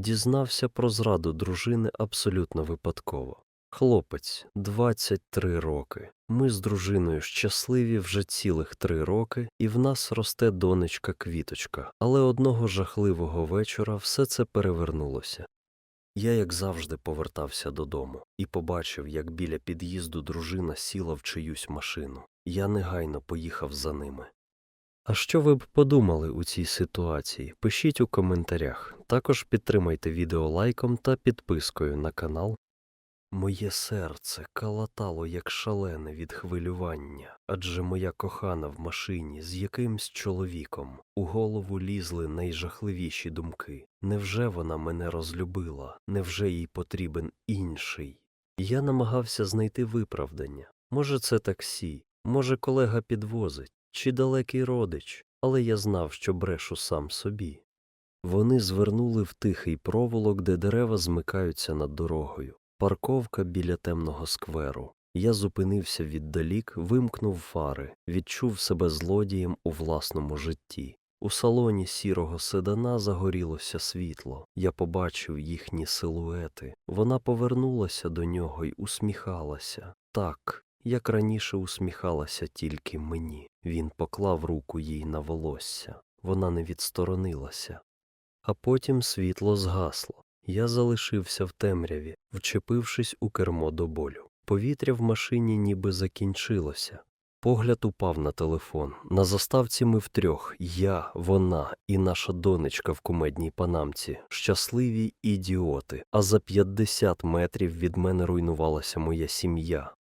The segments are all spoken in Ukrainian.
Дізнався про зраду дружини абсолютно випадково. Хлопець, 23 роки. Ми з дружиною щасливі вже цілих три роки, і в нас росте донечка квіточка. Але одного жахливого вечора все це перевернулося. Я, як завжди, повертався додому і побачив, як біля під'їзду дружина сіла в чиюсь машину. Я негайно поїхав за ними. А що ви б подумали у цій ситуації? Пишіть у коментарях. Також підтримайте відео лайком та підпискою на канал. Моє серце калатало як шалене від хвилювання, адже моя кохана в машині з якимсь чоловіком у голову лізли найжахливіші думки. Невже вона мене розлюбила? Невже їй потрібен інший? Я намагався знайти виправдання. Може, це таксі, може, колега підвозить, чи далекий родич, але я знав, що брешу сам собі. Вони звернули в тихий проволок, де дерева змикаються над дорогою. Парковка біля темного скверу. Я зупинився віддалік, вимкнув фари, відчув себе злодієм у власному житті. У салоні сірого седана загорілося світло. Я побачив їхні силуети. Вона повернулася до нього й усміхалася. Так, як раніше усміхалася тільки мені. Він поклав руку їй на волосся. Вона не відсторонилася. А потім світло згасло. Я залишився в темряві, вчепившись у кермо до болю. Повітря в машині ніби закінчилося. Погляд упав на телефон. На заставці ми втрьох я, вона і наша донечка в кумедній панамці, щасливі ідіоти, а за 50 метрів від мене руйнувалася моя сім'я.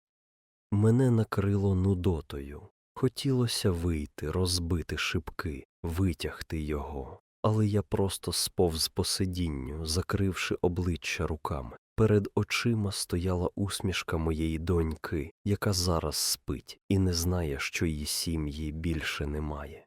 Мене накрило нудотою. Хотілося вийти, розбити шибки, витягти його. Але я просто сповз по сидінню, закривши обличчя руками. Перед очима стояла усмішка моєї доньки, яка зараз спить і не знає, що її сім'ї більше немає.